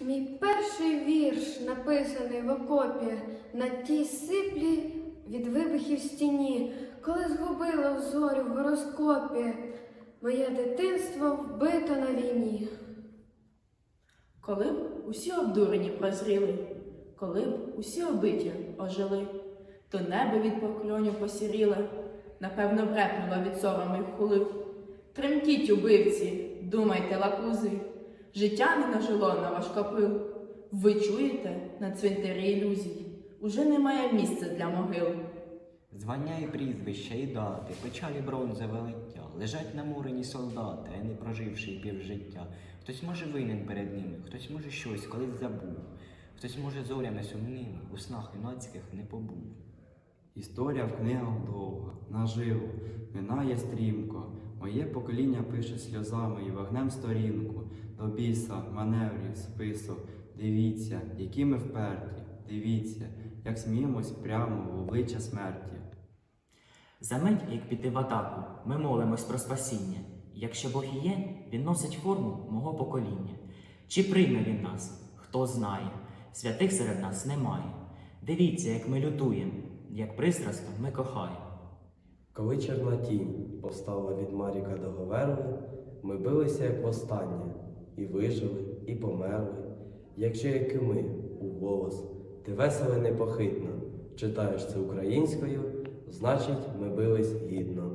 Мій перший вірш, написаний в окопі, на тій сиплі від вибухів стіні, коли згубила взорю в гороскопі, моє дитинство вбито на війні. Коли б усі обдурені прозріли, коли б усі обиті ожили, то небо від поклонів посіріле, напевно, брекнуло від сорому й хули. Тремтіть, убивці, думайте, лакузи, життя не нажило на ваш копил. Ви чуєте на цвинтарі ілюзій, уже немає місця для могил. Звання і прізвища, і дати, печалі бронзове лиття, лежать намурені солдати, а не проживши півжиття. Хтось може винен перед ними, хтось може щось колись забув, хтось може зорями сумними у снах юнацьких не побув. Історія в книгах довга, наживо, минає стрімко. Моє покоління пише сльозами і вогнем сторінку. До біса, маневрів, спису. Дивіться, які ми вперті. Дивіться, як сміємось прямо в обличчя смерті. За мить, як піти в атаку, ми молимось про спасіння. Якщо Бог є, він носить форму мого покоління. Чи прийме він нас? Хто знає. Святих серед нас немає. Дивіться, як ми лютуємо, як пристрасно ми кохаємо. Коли чорна тінь повстала від Маріка до Говерли, ми билися як востаннє, і вижили, і померли. Якщо як і ми у голос, ти весело непохитно читаєш це українською, значить ми бились гідно.